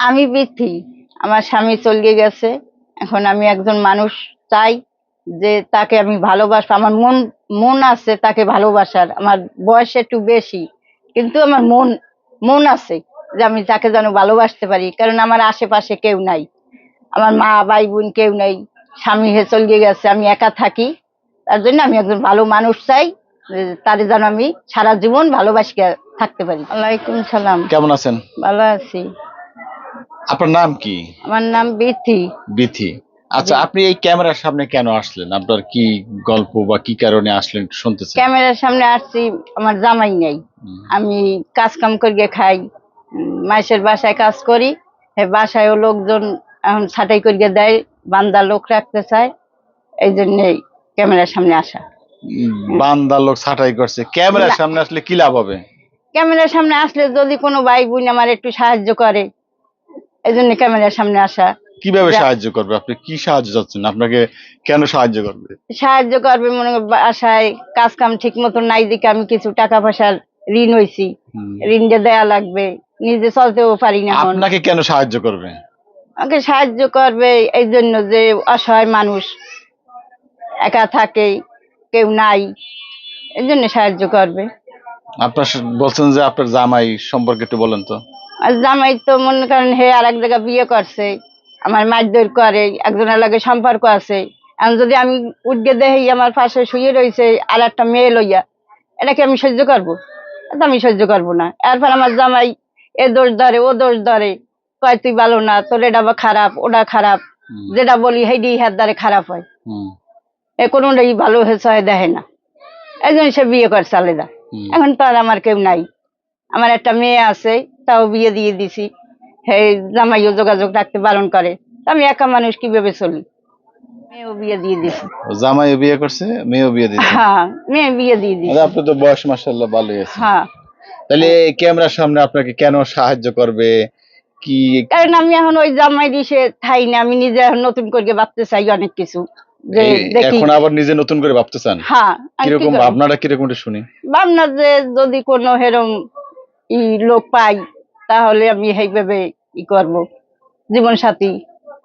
আমি বৃদ্ধি। আমার স্বামী চলে গেছে। এখন আমি একজন মানুষ চাই যে তাকে আমি ভালোবাসবো। আমার মন মন আছে তাকে ভালোবাসার। আমার বয়স একটু বেশি কিন্তু আমার মন মন আছে যে আমি তাকে যেন ভালোবাসতে পারি। কারণ আমার আশেপাশে কেউ নাই। আমার মা ভাই বোন কেউ নেই। স্বামী হে চলে গেছে। আমি একা থাকি। তার জন্য আমি একজন ভালো মানুষ চাই যে তারে যেন আমি সারা জীবন ভালোবাসি থাকতে পারি। ওয়ালাইকুম সালাম। কেমন আছেন? ভালো আছি। আপনার নাম কি? আমার নাম বিথি। বিথি। আচ্ছা আপনি এই ক্যামেরার সামনে কেন আসলেন? আপনার কি গল্প বা কি কারণে আসলেন শুনতে চাই ক্যামেরার সামনে আসছি আমার জামাই নেই। আমি কাজ কাম করিয়ে খাই। মাইসের বাসায় কাজ করি। বাসায়ও লোকজন এখন ছাটাই করিয়ে দেয় বান্দা লোক রাখতে চায়। এই জন্যই ক্যামেরার সামনে আসা। বান্দা লোক ছাটাই করছে। ক্যামেরার সামনে আসলে কি লাভ হবে? ক্যামেরার সামনে আসলে যদি কোনো ভাই বোন আমার একটু সাহায্য করে এই জন্য ক্যামেরার সামনে আসা। কীভাবে সাহায্য করবে? আপনি কি সাহায্য চাচ্ছেন? আপনাকে কেন সাহায্য করবে? সাহায্য করবে মনে বাসায় কাজ কাম ঠিক মতো নাই দিকে আমি কিছু টাকা পয়সার ঋণ। ঋণ যে দেয়া লাগবে নিজে চলতেও পারি না আপনাকে কেন সাহায্য করবে? আমাকে সাহায্য করবে এই জন্য যে অসহায় মানুষ একা থাকে কেউ নাই এই জন্য সাহায্য করবে। আপনার বলছেন যে আপনার জামাই সম্পর্কে একটু বলেন তো। আর জামাই তো মনে করেন হে আর এক জায়গায় বিয়ে করছে আমার মারধর করে একজনের লাগে সম্পর্ক আছে। এখন যদি আমি উঠকে দেখি আমার পাশে শুয়ে রয়েছে আর একটা মেয়ে লইয়া এটাকে আমি সহ্য করব? এটা আমি সহ্য করব না। এরপর আমার জামাই এ দোষ ধরে ও দোষ ধরে কয় তুই ভালো না তোর এটা বা খারাপ ওটা খারাপ। যেটা বলি হেডি হাত দ্বারে খারাপ হয়। এ কোনোটাই ভালো হয়েছে হয় দেখে না। এই জন্য সে বিয়ে করছে আলাদা। এখন তো আর আমার কেউ নাই। আমার একটা মেয়ে আছে তাও বিয়ে দিয়ে দিছি। জামাইও যোগাযোগ রাখতে বারণ করে। আমি একা মানুষ কীভাবে চলি? মেয়েও বিয়ে দিয়ে দিছি। জামাইও বিয়ে করছে মেয়েও বিয়ে দিচ্ছে হ্যাঁ মেয়ে বিয়ে দিয়ে দিছি। আপনার তো বয়স মাসাল্লাহ ভালোই আছে। হ্যাঁ। তাহলে ক্যামেরার সামনে আপনাকে কেন সাহায্য করবে? কি কারণ আমি এখন ওই জামাই দিছে থাই না আমি নিজে এখন নতুন করে ভাবতে চাই অনেক কিছু। যে এখন আবার নিজে নতুন করে ভাবতে চান? হ্যাঁ কীরকম? ভাবনাটা কীরকম শুনি? ভাবনা যে যদি কোনো হেরম ই লোক পাই তাহলে আমি সেইভাবে ই করব। জীবন সাথী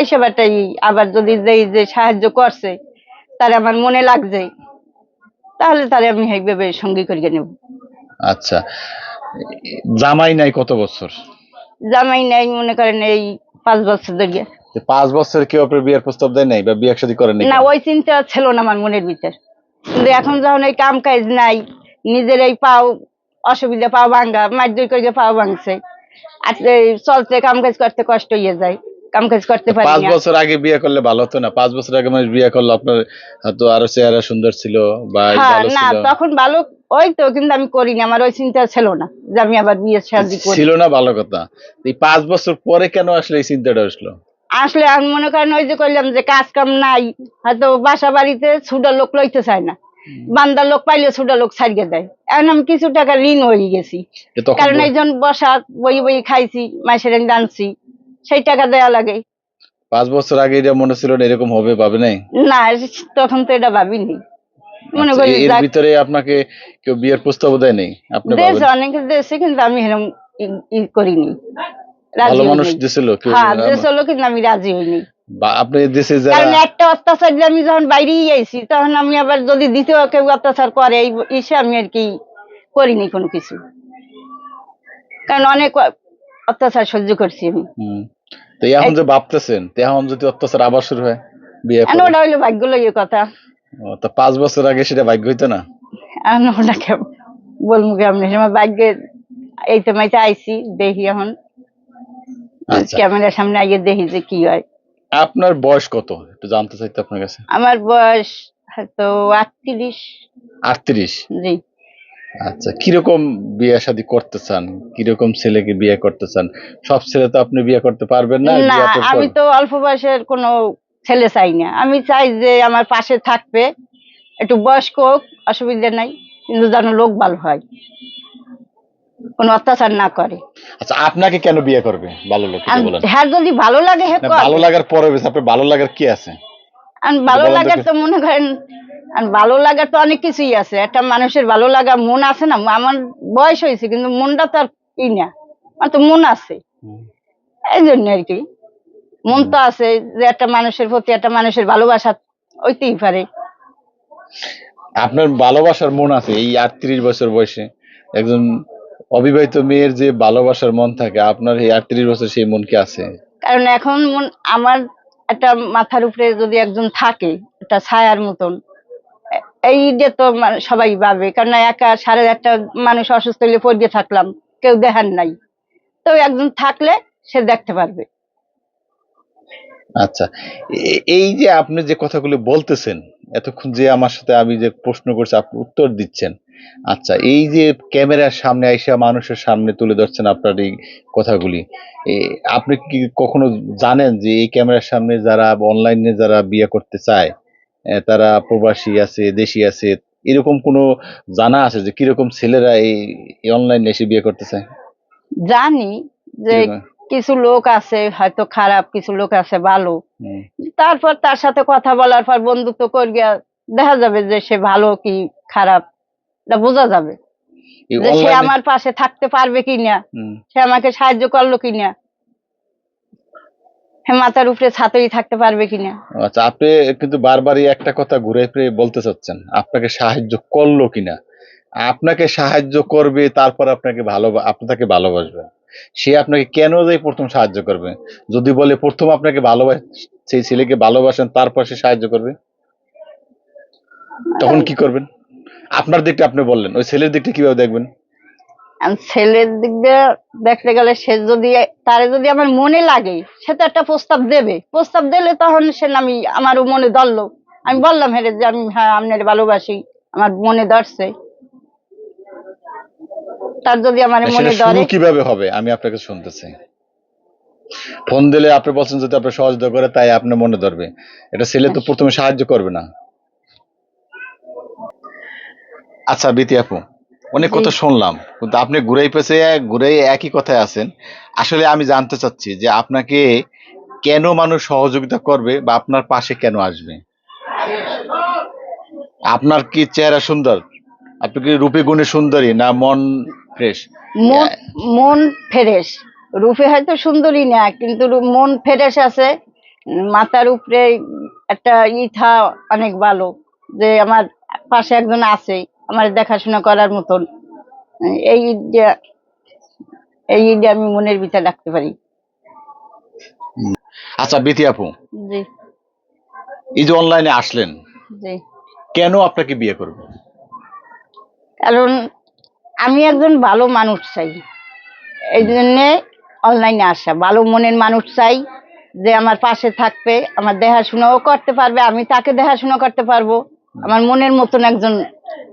এইসব একটা আবার যদি যেই যে সাহায্য করছে তারে আমার মনে লাগছে তাহলে তারে আমি সেইভাবে সঙ্গী করিয়ে নেব। আচ্ছা। জামাই নাই কত বছর? জামাই নাই মনে করেন এই পাঁচ বছর ধরে পাঁচ বছর কেউ আপনার বিয়ের প্রস্তাব দেয় নাই বা বিয়ে একসাথে করেন নাই না ওই চিন্তা ছিল না আমার মনের ভিতর। কিন্তু এখন যখন এই কাম কাজ নাই নিজের এই পাও অসুবিধা পাও ভাঙ্গা মারধর করে পাও ভাঙছে আর চলতে কাম কাজ করতে কষ্ট হয়ে যায়। কাম কাজ করতে পারি পাঁচ বছর আগে বিয়ে করলে ভালো হতো না? পাঁচ বছর আগে মানুষ বিয়ে করলে আপনার হয়তো আরও চেহারা সুন্দর ছিল বা হ্যাঁ ভালো না ছিল? তখন ভালো ওই তো কিন্তু আমি করিনি। আমার ওই চিন্তা ছিল না যে আমি আবার বিয়ে শাদি করি। ছিল না ভালো কথা। এই পাঁচ বছর পরে কেন আসলে এই চিন্তাটা আসলো? আসলে আমি মনে করেন ওই যে করলাম যে কাজ কাম নাই হয়তো বাসা বাড়িতে ছুটা লোক লইতে চায় না। বান্দার লোক পাইলে ছুটা লোক ছাড়িয়ে দেয়। এখন আমি কিছু টাকা ঋণ হয়ে গেছি। কারণ একজন বসা বই বই খাইছি মাসের দানছি সেই টাকা দেয়া লাগে। পাঁচ বছর আগে এটা মনে ছিল না এরকম হবে ভাবে নাই? না তখন তো এটা ভাবিনি। মনে আচ্ছা, করি এর ভিতরে আপনাকে কেউ বিয়ের প্রস্তাব দেয় নাই আপনি দেশ অনেকে দেশে কিন্তু আমি এরকম করিনি। ভালো মানুষ। দিছিল হ্যাঁ দেশ হলো কিন্তু আমি রাজি হইনি। বা আপনি দেশে কারণ যারা একটা অত্যাচার আমি যখন বাইরেই আইছি তখন আমি আবার যদি দ্বিতীয় কেউ অত্যাচার করে এই আমি আর কি করিনি কোনো কিছু। কারণ অনেক অত্যাচার সহ্য করছি আমি। তো এখন যে ভাবতেছেন এখন যদি অত্যাচার আবার শুরু হয় বিয়ে ওটা হইল ভাগ্য লইয়ে কথা। তো পাঁচ বছর আগে সেটা ভাগ্য হইতো না? ওটাকে বলব কেমন সময় ভাগ্যের এই তো মাইতে আইছি দেখি এখন। আচ্ছা। ক্যামেরার সামনে আগে দেখি যে কি হয়। আপনার বয়স কত? একটু জানতে চাইতে আপনার কাছে। আমার বয়স হয়তো আটত্রিশ। আটত্রিশ? জি। আচ্ছা কীরকম বিয়ে শাদী করতে চান? কীরকম ছেলেকে বিয়ে করতে চান? সব ছেলে তো আপনি বিয়ে করতে পারবেন না না আমি তো অল্প বয়সের কোনো ছেলে চাই না। আমি চাই যে আমার পাশে থাকবে। একটু বয়স্ক হোক অসুবিধা নাই। কিন্তু যেন লোক ভালো হয়। কোনো অত্যাচার না করে। আচ্ছা আপনাকে কেন বিয়ে করবে? ভালো লোক বলেন। হ্যাঁ যদি ভালো লাগে হে না, ভালো লাগার পরে বেশ আপনার ভালো লাগার কি আছে? আর ভালো লাগার তো মনে করেন আর ভালো লাগার তো অনেক কিছুই আছে। একটা মানুষের ভালো লাগা মন আছে না আমার বয়স হয়েছে কিন্তু মনটা তো আর ই না। আমার তো মন আছে। এই জন্য আর কি। মন তো আছে যে একটা মানুষের প্রতি একটা মানুষের ভালোবাসা ওইতেই পারে। আপনার ভালোবাসার মন আছে এই আটত্রিশ বছর বয়সে। একজন অবিবাহিত মেয়ের যে ভালোবাসার মন থাকে আপনার এই আটত্রিশ বছর সেই মন কি আছে? কারণ এখন মন আমার একটা মাথার উপরে যদি একজন থাকে একটা ছায়ার মতন এই যে তো সবাই ভাবে কারণ একা সাড়ে একটা মানুষ অসুস্থ হলে পড়ে থাকলাম কেউ দেখার নাই। তো একজন থাকলে সে দেখতে পারবে। আচ্ছা এই যে আপনি যে কথাগুলো বলতেছেন এতক্ষণ যে আমার সাথে আমি যে প্রশ্ন করছি আপনি উত্তর দিচ্ছেন আচ্ছা এই যে ক্যামেরার সামনে আইসা মানুষের সামনে তুলে ধরছেন আপনার এই কথাগুলি আপনি কি কখনো জানেন যে এই ক্যামেরার সামনে যারা অনলাইনে যারা বিয়ে করতে চায় তারা প্রবাসী আছে দেশি আছে এরকম কোনো জানা আছে যে কীরকম ছেলেরা এই অনলাইনে এসে বিয়ে করতে চায় জানি যে? কিছু লোক আছে হয়তো খারাপ কিছু লোক আছে ভালো। তারপর তার সাথে কথা বলার পর বন্ধুত্ব করিয়া দেখা যাবে যে সে ভালো কি খারাপ এটা বোঝা যাবে। যে সে আমার পাশে থাকতে পারবে কিনা। সে আমাকে সাহায্য করল কিনা মাথার উপরে ছাতই থাকতে পারবে কিনা আচ্ছা আপনি কিন্তু বারবারই একটা কথা ঘুরে ফিরে বলতে চাচ্ছেন আপনাকে সাহায্য করল কিনা আপনাকে সাহায্য করবে তারপর আপনাকে ভালো আপনি তাকে ভালোবাসবে। সে আপনাকে কেন যে প্রথম সাহায্য করবে? যদি বলে প্রথম আপনাকে ভালোবাস, সেই ছেলেকে ভালোবাসেন, তারপর সে সাহায্য করবে? তখন কি করবেন? আপনার দিকটা আপনি বললেন, ওই ছেলের দিকটা কীভাবে দেখবেন? ছেলের দিক দিয়ে দেখতে গেলে সে যদি, তারে যদি আমার মনে লাগে, সে তো একটা প্রস্তাব দেবে। প্রস্তাব দিলে তখন সে আমি আমারও মনে ধরলো। আমি বললাম, হেরে যে আমি হ্যাঁ আপনার ভালোবাসি, আমার মনে ধরছে। তার যদি আমার মনে ধরে কীভাবে হবে? আমি আপনাকে শুনতে চাই ফোন দিলে আপনি বলছেন যদি আপনি সহযোগিতা করে তাই আপনার মনে ধরবে। এটা ছেলে তো প্রথমে সাহায্য করবে না। আচ্ছা বিতি আপু অনেক কথা শুনলাম কিন্তু আপনি ঘুরাই পেছে ঘুরাই একই কথায় আছেন। আসলে আমি জানতে চাচ্ছি যে আপনাকে কেন মানুষ সহযোগিতা করবে বা আপনার পাশে কেন আসবে? আপনার কি চেহারা সুন্দর? আপনি কি রূপে গুণে সুন্দরী না মন ফ্রেশ। মন মন ফ্রেশ। রূপে হয়তো সুন্দরী না কিন্তু মন ফ্রেশ আছে। মাথার উপরে একটা ইথা অনেক ভালো যে আমার পাশে একজন আছে আমার দেখাশোনা করার মতন। এই ঈদটা এই ঈদে আমি মনের ভিতরে রাখতে পারি। আচ্ছা বিতি আপু। জি। এই যে অনলাইনে আসলেন। জি। কেন আপনাকে বিয়ে করবে? কারণ আমি একজন ভালো মানুষ চাই। এই জন্যে অনলাইনে আসা। ভালো মনের মানুষ চাই যে আমার পাশে থাকবে আমার দেখাশোনাও করতে পারবে আমি তাকে দেখাশোনা করতে পারব। আমার মনের মতন একজন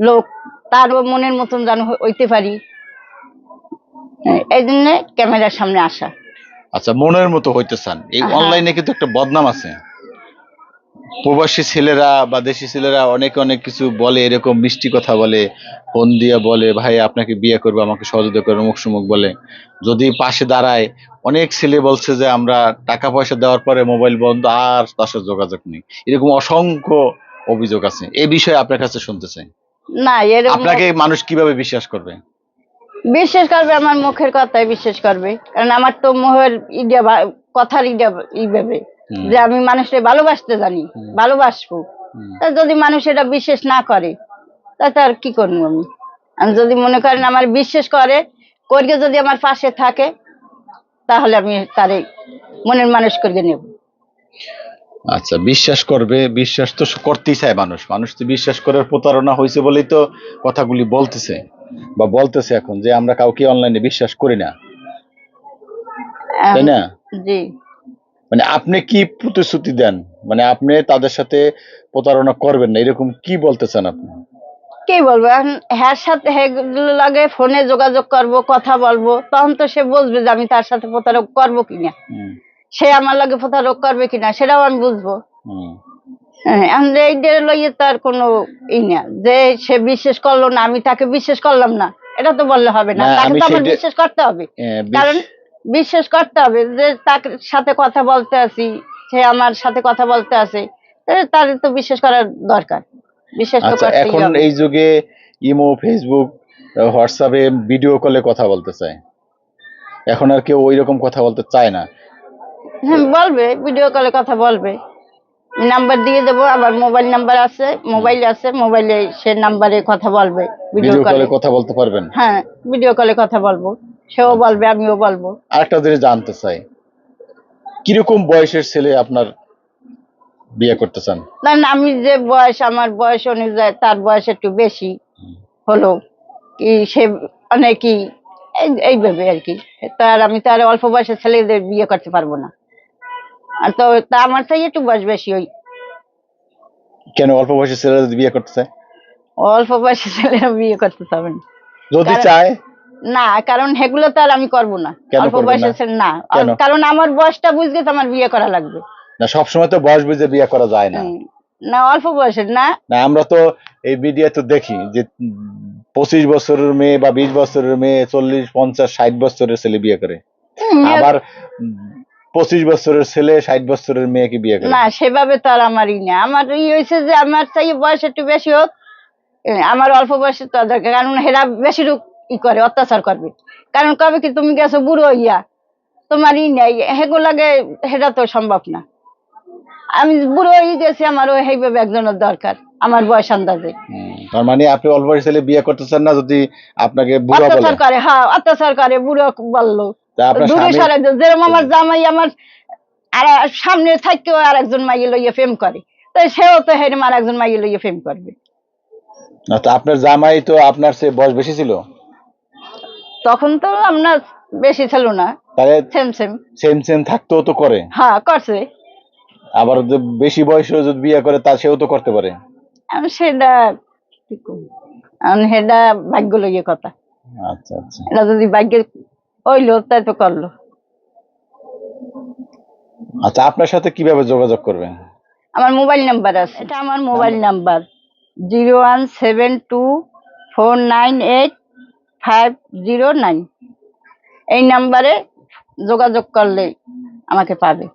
লোক তারও মনের মতন যেন হইতে পারি। এই জন্যে ক্যামেরার সামনে আসা। আচ্ছা মনের মতো হইতে চান। এই হ্যাঁ। অনলাইনে কিন্তু একটা বদনাম আছে। প্রবাসী ছেলেরা বা দেশি ছেলেরা অনেক অনেক কিছু বলে এরকম মিষ্টি কথা বলে ফোন দিয়ে বলে ভাই আপনাকে বিয়ে করব আমাকে সহযোগিতা মুখ সুমুখ বলে। যদি পাশে দাঁড়ায় অনেক ছেলে বলছে যে আমরা টাকা পয়সা দেওয়ার পরে মোবাইল বন্ধ আর তার সাথে যোগাযোগ নেই। এরকম অসংখ্য অভিযোগ আছে। এ বিষয়ে আপনার কাছে শুনতে চাই। না আপনাকে মানুষ কীভাবে বিশ্বাস করবে? বিশ্বাস করবে আমার মুখের কথাই বিশ্বাস করবে। কারণ আমার তো মোহের ইডিয়া কথার ইডিয়া ই ভেবে হুম। যে আমি মানুষকে ভালোবাসতে জানি ভালোবাসবো। তা যদি মানুষ এটা বিশ্বাস না করে তাতে আর কি করব আমি? আমি যদি মনে করেন আমার বিশ্বাস করে করিয়ে যদি আমার পাশে থাকে তাহলে আমি তারে মনের মানুষ করিয়ে নেব। আচ্ছা বিশ্বাস করবে বিশ্বাস তো করতেই চায় মানুষ। মানুষ তো বিশ্বাস করার প্রতারণা হয়েছে বলেই তো কথাগুলি বলতেছে বা বলতেছে এখন যে আমরা কাউকে অনলাইনে বিশ্বাস করি না। তাই না? জি। মানে আপনি কি প্রতিশ্রুতি দেন? মানে আপনি তাদের সাথে প্রতারণা করবেন না এরকম কি বলতে চান আপনি? কি বলব? এখন হ্যার সাথে হ্যাঁ লাগে ফোনে যোগাযোগ করব কথা বলব তখন তো সে বুঝবে যে আমি তার সাথে প্রতারক করব কিনা। সে আমার লাগে প্রতারক করবে কিনা সেটাও আমি বুঝব। হ্যাঁ, এখন এই যে লইয়ে তার কোনো ই না যে সে বিশ্বাস করল না আমি তাকে বিশ্বাস করলাম না এটা তো বললে হবে না না, তাকে তো আমার বিশ্বাস করতে হবে। কারণ বিশ্বাস করতে হবে যে তার সাথে কথা বলতে আছি সে আমার সাথে কথা বলতে আছে তার তো বিশ্বাস করার দরকার। বিশ্বাস আচ্ছা এখন এই যুগে ইমো ফেসবুক হোয়াটসঅ্যাপে ভিডিও কলে কথা বলতে চায়। এখন আর কেউ ওই রকম কথা বলতে চায় না। হ্যাঁ বলবে ভিডিও কলে কথা বলবে। নাম্বার দিয়ে দেবো আবার মোবাইল নাম্বার আছে মোবাইল আছে মোবাইলে সে নাম্বারে কথা বলবে ভিডিও কলে। কথা বলতে পারবেন? হ্যাঁ ভিডিও কলে কথা বলব। সেও বলবে আমিও বলব। আরেকটা জিনিস জানতে চাই। কীরকম বয়সের ছেলে আপনার বিয়ে করতে চান? না না, আমি যে বয়স আমার বয়স অনুযায়ী তার বয়স একটু বেশি হলো। কি সে অনেকই এই- এইভাবে আর কি। তার আমি তার অল্প বয়সের ছেলেদের বিয়ে করতে পারব না। আর তো তা আমার চাই একটু বয়স বেশি ওই কেন অল্প বয়সের ছেলেরা যদি বিয়ে করতে চায়? অল্প বয়সের ছেলেরা বিয়ে করতে পারবে না। যদি কারণ- চায়? না কারণ সেগুলো তো আর আমি করব না। অল্প বয়সের না? কারণ আমার বয়সটা বুঝতে তো আমার বিয়ে করা লাগবে। না সবসময় তো বয়স বুঝে বিয়ে করা যায় না। না অল্প বয়সের না? না আমরা তো এই মিডিয়া তো দেখি যে পঁচিশ বছরের মেয়ে বা বিশ বছরের মেয়ে চল্লিশ পঞ্চাশ ষাট বছরের ছেলে বিয়ে করে। আবার পঁচিশ বছরের ছেলে ষাট বছরের মেয়েকে বিয়ে করে। না সেভাবে তো আর আমারই না। আমার ই হয়েছে যে আমার চাই বয়স একটু বেশি হোক। আমার অল্প বয়সে তো দরকার। কারণ হেরা বেশি রূপ ই করে অত্যাচার করবে। কারণ কবে কি তুমি গেছো বুড়ো হইয়া? তোমার ই নেই হেগুলাগে সেটা তো সম্ভব না। আমি বুড়ো হয়ে গেছি আমারও সেইভাবে একজনের দরকার আমার বয়স আন্দাজে। তার মানে আপনি অল্প ছেলে বিয়ে করতে চান না যদি আপনাকে বুড়া বলে? অত্যাচার করে হ্যাঁ অত্যাচার করে বুড়ো বলল। দূরে যেরকম আমার জামাই আমার আর সামনে থাকতেও আর একজন মাইয়ে লইয়ে প্রেম করে। তো সেও তো হেরম আর একজন মাইয়ে লইয়ে প্রেম করবে। না, তো আপনার জামাই তো আপনার সে বয়স বেশি ছিল? তখন তো আপনার বেশি ছিল না। তাহলে সেম সেম সেম সেম থাকতেও তো করে। হ্যাঁ করছে। আবার বেশি বয়সেও যদি বিয়ে করে তা সেও তো করতে পারে। আমি সেটা সেটা ভাগ্য লইয়ে কথা। আচ্ছা আচ্ছা। এটা যদি ভাগ্যে হইল তাই তো করল। আচ্ছা আপনার সাথে কীভাবে যোগাযোগ করবে আমার মোবাইল নাম্বার আছে। এটা আমার mobile number. Zero one seven two four nine eight five zero nine এই নাম্বারে যোগাযোগ করলে আমাকে পাবে।